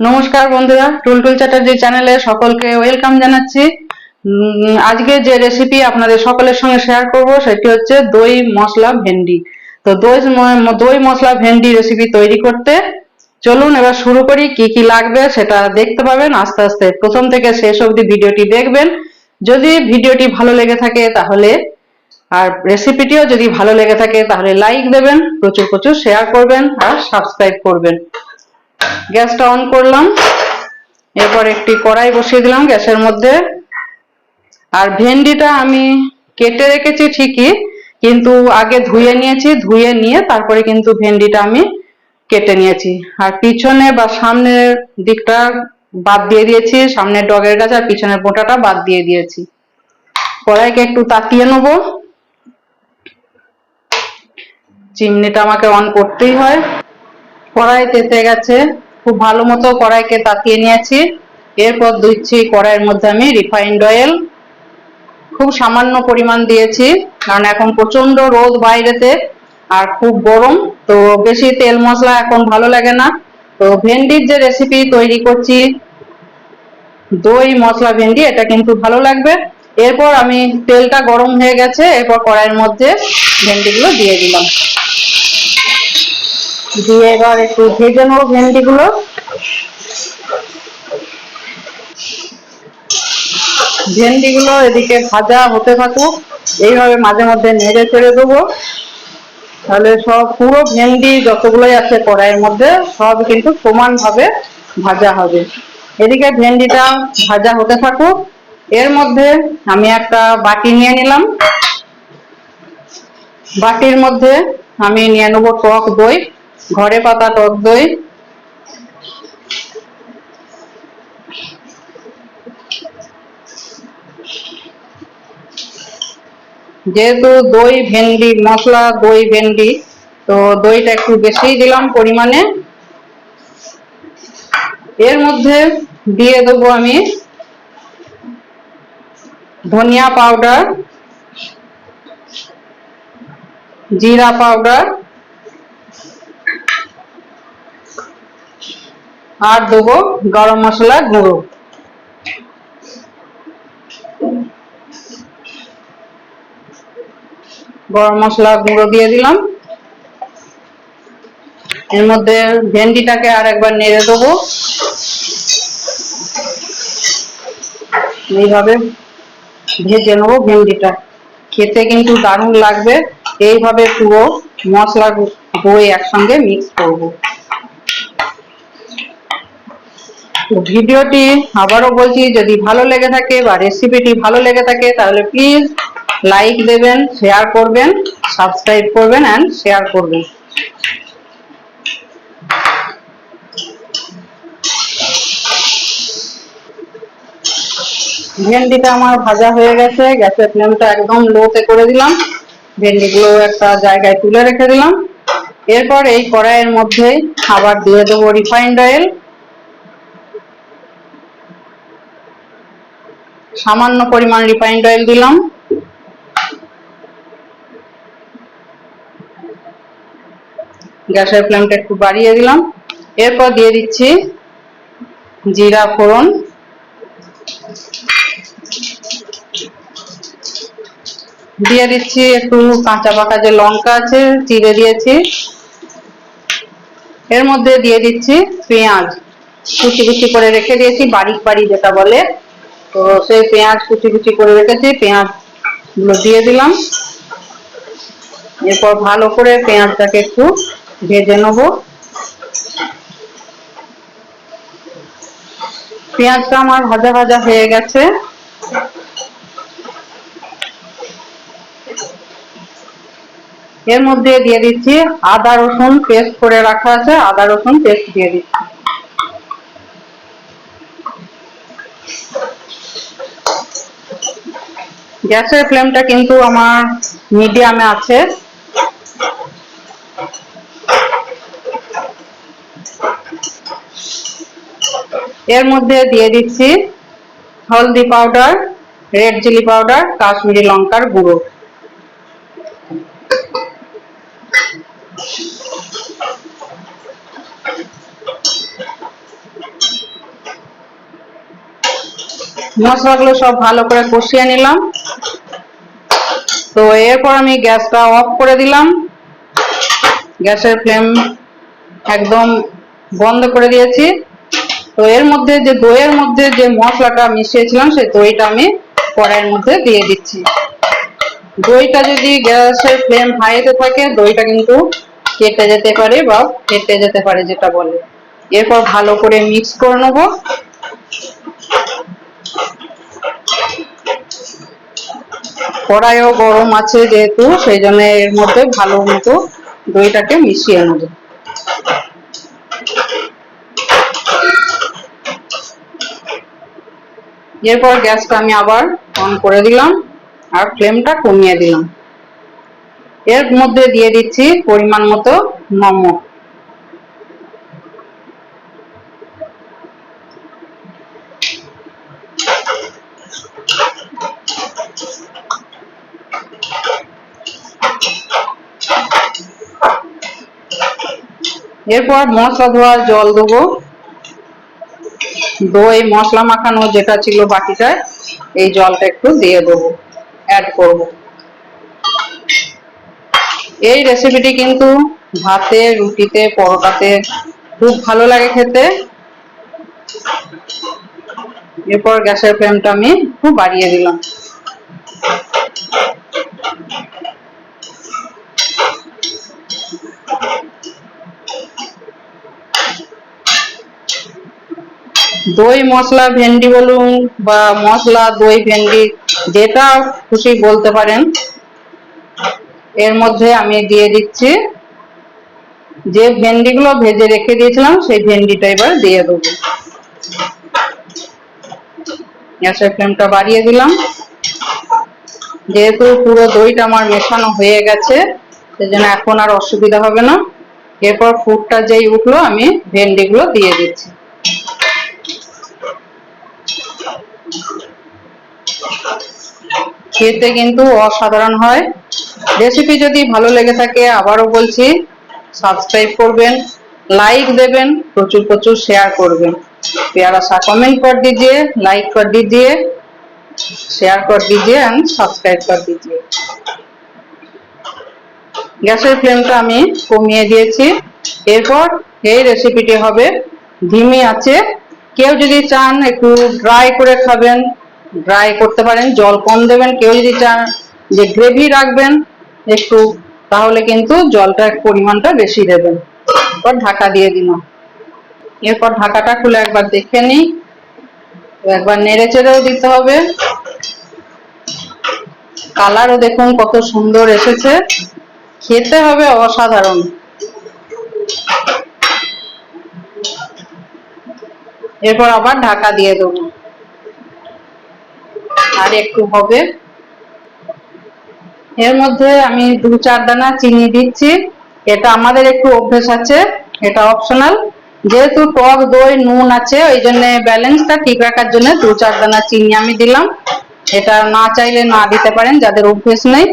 নমস্কার বন্ধুরা, টুলটুল চ্যাটার্জি চ্যানেলে সকলকে ওয়েলকাম জানাচ্ছি। আজকে যে রেসিপি আপনাদের সকলের সঙ্গে শেয়ার করব, সেটি হচ্ছে দই মশলা ভেন্ডি। তো দই দই মশলা ভেন্ডি রেসিপি তৈরি করতে চলুন, এবার শুরু করি, কি কি লাগবে সেটা দেখতে পাবেন। আস্তে আস্তে প্রথম থেকে শেষ অবধি ভিডিওটি দেখবেন। যদি ভিডিওটি ভালো লেগে থাকে তাহলে, আর রেসিপিটিও যদি ভালো লেগে থাকে তাহলে লাইক দেবেন, প্রচুর প্রচুর শেয়ার করবেন আর সাবস্ক্রাইব করবেন। গ্যাসটা অন করলাম। এরপর একটি কড়াই বসিয়ে দিলাম গ্যাসের মধ্যে। আর ভেন্ডিটা আমি কেটে রেখেছি ঠিকই, কিন্তু আগে ধুয়ে নিয়েছি, ধুয়ে নিয়ে তারপরে কিন্তু ভেন্ডিটা আমি কেটে নিয়েছি। আর পিছনে বা সামনের দিকটা বাদ দিয়ে দিয়েছি, সামনের ডগের গাছ আর পিছনের বোটাটা বাদ দিয়ে দিয়েছি। কড়াইকে একটু তাতিয়ে নেব। চিমনিটা আমাকে অন করতেই হয়। কড়াই তেতে গেছে। খুব ভালো মতো কড়াইকে তাতিয়ে নিয়েছি। এরপর দিচ্ছি কড়াইয়ের মধ্যে আমি রিফাইন্ড অয়েল খুব সামান্য পরিমাণ দিয়েছি, কারণ এখন প্রচণ্ড রোদ বাইরেতে আর খুব গরম, তো বেশি তেল মশলা এখন ভালো লাগে না। তো ভেন্ডির যে রেসিপি তৈরি করছি, দই, মশলা, ভেন্ডি, এটা কিন্তু ভালো লাগবে। এরপর আমি তেলটা গরম হয়ে গেছে, এরপর কড়াইয়ের মধ্যে ভেন্ডিগুলো দিয়ে দিলাম। দিয়ে এবার একটু ভেজে নেব ভেন্ডিগুলো। ভেন্ডিগুলো এদিকে ভাজা হতে থাকুক, এইভাবে মাঝে মধ্যে নেড়ে চেড়ে দেবো। তাহলে সব পুরো ভেন্ডি যতগুলোই আছে কড়াইয়ের মধ্যে, সব কিন্তু সমানভাবে ভাজা হবে। এদিকে ভেন্ডিটা ভাজা হতে থাকুক, এর মধ্যে আমি একটা বাটি নিয়ে নিলাম। বাটির মধ্যে আমি নিয়ে নেব টক দই। ঘরে পাতা টক দই। যেহেতু দই ভেন্ডি, মশলা, দই ভেন্ডি, তো দইটা একটু বেশিই দিলাম পরিমাণে। এর মধ্যে দিয়ে দেবো আমি ধনিয়া পাউডার, জিরা পাউডার আর দেবো গরম মশলা গুঁড়ো। গরম মশলা গুঁড়ো দিয়ে দিলাম। এর মধ্যে ভেন্ডিটাকে আর একবার নেড়ে দেবো। এইভাবে ভেজে নেব ভেন্ডিটা। খেতে কিন্তু দারুণ লাগবে। এইভাবে পুরো মশলা দই একসঙ্গে মিক্স করব তো ভিডিওটি আবারও বলছি, যদি ভালো লেগে থাকে বা রেসিপিটি ভালো লেগে থাকে, তাহলে প্লিজ লাইক দেবেন শেয়ার করবেন সাবস্ক্রাইব করবেন অ্যান্ড শেয়ার করবেন। ভেন্ডিটা আমার ভাজা হয়ে গেছে, গ্যাসের ফ্লেমটা একদম লোতে করে দিলাম। ভেন্ডিগুলো একটা জায়গায় তুলে রেখে দিলাম। এরপর এই কড়াইয়ের মধ্যে আবার দিয়ে দেবো রিফাইন্ড অয়েল সামান্য পরিমাণ রিফাইন্ড অয়েল দিলাম। গ্যাসের ফ্লেমটা একটু বাড়িয়ে দিলাম। এরপর দিয়ে দিচ্ছি জিরা ফোড়ন। দিয়ে দিচ্ছি একটু কাঁচা পাকা যে লঙ্কা আছে চিড়ে দিয়েছি। এর মধ্যে দিয়ে দিচ্ছি পেঁয়াজ। কুচি কুচি করে রেখে দিয়েছি, বারিক বাড়ি যেটা বলে। তো সেই পেঁয়াজ কুচি কুচি করে রেখেছি পেঁয়াজগুলো দিয়ে দিলাম। এরপর ভালো করে পেঁয়াজটাকে একটু ভেজে নেব। পেঁয়াজটা আমার ভাজা ভাজা হয়ে গেছে। এর মধ্যে দিয়ে দিচ্ছি আদা রসুন পেস্ট করে রাখা আছে, আদা রসুন পেস্ট দিয়ে দিচ্ছি। গ্যাসের ফ্লেমটা কিন্তু আমার মিডিয়ামে আছে। এর মধ্যে দিয়ে দিচ্ছি হলদি powder, red chilli powder, Kashmiri লঙ্কার গুঁড়ো। মশলাগুলো সব ভালো করে কষিয়ে নিলাম। তো এরপর আমি গ্যাসটা অফ করে দিলাম। গ্যাসের ফ্লেম একদম বন্ধ করে দিয়েছি। তো এর মধ্যে যে দইয়ের মধ্যে যে মশলাটা মিশিয়েছিলাম, সেই দইটা আমি কড়াইয়ের মধ্যে দিয়ে দিচ্ছি। দইটা যদি গ্যাসের ফ্লেম হাইতে থাকে, দইটা কিন্তু কেটে যেতে পারে বা কেটে যেতে পারে যেটা বলে। এরপর ভালো করে মিক্স করে নেব। কড়াইও গরম আছে যেহেতু সেই জন্য এর মধ্যে ভালো মতো দইটাকে মিশিয়ে নেব। এরপর গ্যাসটা আমি আবার অন করে দিলাম আর ফ্লেমটা কমিয়ে দিলাম। এর মধ্যে দিয়ে দিচ্ছি পরিমাণ মতো নমক এরপর মশলা ধোয়ার জল দেবো। দই, মশলা মাখানো যেটা ছিল বাটিটায় এই জলটা একটু দিয়ে দেবো অ্যাড করব। এই রেসিপিটি কিন্তু ভাতে, রুটিতে, পরোটাতে খুব ভালো লাগে খেতে। এরপর গ্যাসের ফ্লেমটা আমি একটু বাড়িয়ে দিলাম। দই মশলা, ভেন্ডি বলুন বা মশলা, দই, ভেন্ডি, যেটা খুশি বলতে পারেন। এর মধ্যে আমি দিয়ে দিচ্ছি যে ভেন্ডিগুলো ভেজে রেখে দিয়েছিলাম, সেই ভেন্ডিটা এবার দিয়ে দেবো। গ্যাসের ফ্লেমটা বাড়িয়ে দিলাম। যেহেতু পুরো দইটা আমার মেশানো হয়ে গেছে, সেজন্য এখন আর অসুবিধা হবে না। এরপর ফুটটা যেই উঠল, আমি ভেন্ডিগুলো দিয়ে দিচ্ছি। খেতে কিন্তু অসাধারণ হয়। রেসিপি যদি ভালো লেগে থাকে, আবারও বলছি সাবস্ক্রাইব করবেন লাইক देवें प्रचुर प्रचुर शेयर करबें प्यारा सा कमेंट कर दीजिए लाइक कर दीजिए शेयर कर গ্যাসের ফ্লেমটা আমি কমিয়ে দিয়েছি। এরপর এই রেসিপিটি হবে, ধিমি আছে কেউ যদি চান একটু ড্রাই করে খাবেন ড্রাই করতে পারেন, জল কম দেবেন, কেউ যদি চান যে গ্রেভি রাখবেন একটু, তাহলে কিন্তু জলটার পরিমাণটা বেশি দেবেন। এরপর ঢাকা দিয়ে দিলাম এরপর ঢাকাটা খুলে একবার দেখে নিই। একবার নেড়ে চেড়েও দিতে হবে। কালারও দেখুন কত সুন্দর এসেছে। খেতে হবে অসাধারণ। এরপর আবার ঢাকা দিয়ে দেবো। আর একটু হবে। এর মধ্যে আমি দু চার দানা চিনি দিচ্ছি। এটা আমাদের একটু অভ্যেস আছে, এটা অপশনাল যেহেতু টক, দই, নুন আছে, ওই জন্য ব্যালেন্সটা ঠিক রাখার জন্য দু চার দানা চিনি আমি দিলাম। এটা না চাইলে না দিতে পারেন, যাদের অভ্যেস নেই।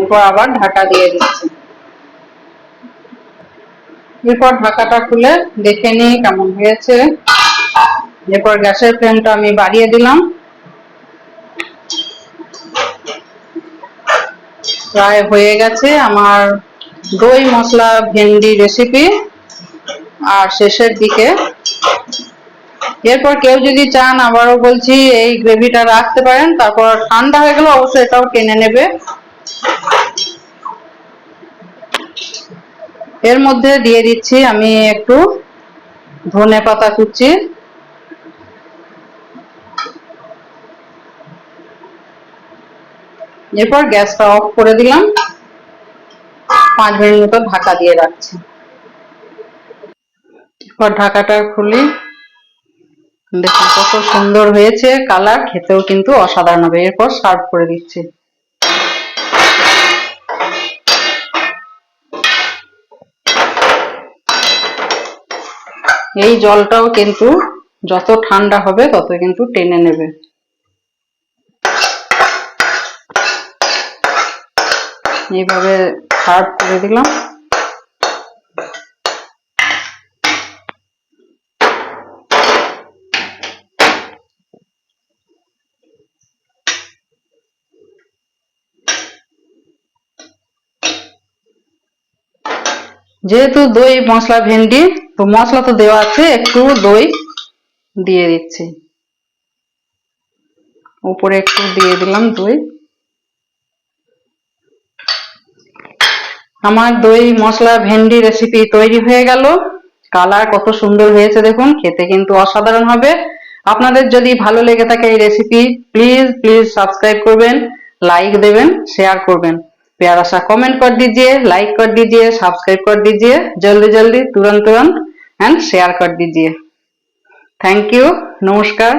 এরপর আবার ঢাকা দিয়ে দিচ্ছি। এরপর ঢাকাটা খুলে দেখে নিই কেমন হয়েছে। এরপর গ্যাসের ফ্লেমটা আমি বাড়িয়ে দিলাম। প্রায় হয়ে গেছে আমার দই মশলা ভেন্ডি রেসিপি আর শেষের দিকে এরপর কেউ যদি চান আবারও বলছি এই গ্রেভিটা রাখতে পারেন, তারপর ঠান্ডা হয়ে গেলে অবশ্যই এটাও টেনে নেবে। এর মধ্যে দিয়ে দিচ্ছি আমি একটু ধনে পাতা কুচি। এরপর গ্যাসটা অফ করে দিলাম। পাঁচ মিনিট মতো ঢাকা দিয়ে রাখছি। এরপর ঢাকাটা খুলি। দেখুন কত সুন্দর হয়েছে। কালার খেতেও কিন্তু অসাধারণ হবে। এরপর সার্ভ করে দিচ্ছি। এই জলটাও কিন্তু যত ঠান্ডা হবে তত কিন্তু টেনে নেবে। এইভাবে সার্ভ করে দিলাম। যেহেতু দই, মশলা, ভেন্ডি, তো মশলা তো দেওয়া আছে, একটু দই দিয়ে দিচ্ছি। উপরে একটু দিয়ে দিলাম দই। আমার দই, মশলা, ভেন্ডি রেসিপি তৈরি হয়ে গেল। কালার কত সুন্দর হয়েছে দেখুন, খেতে কিন্তু অসাধারণ হবে। আপনাদের যদি ভালো লেগে থাকে এই রেসিপি প্লিজ প্লিজ সাবস্ক্রাইব করবেন লাইক দেবেন শেয়ার করবেন। प्यारा सा कमेंट कर दीजिए लाइक कर दीजिए सब्सक्राइब कर दीजिए, जल्दी जल्दी, तुरंत तुरंत एंड शेयर कर दीजिए। थैंक यू नमस्कार।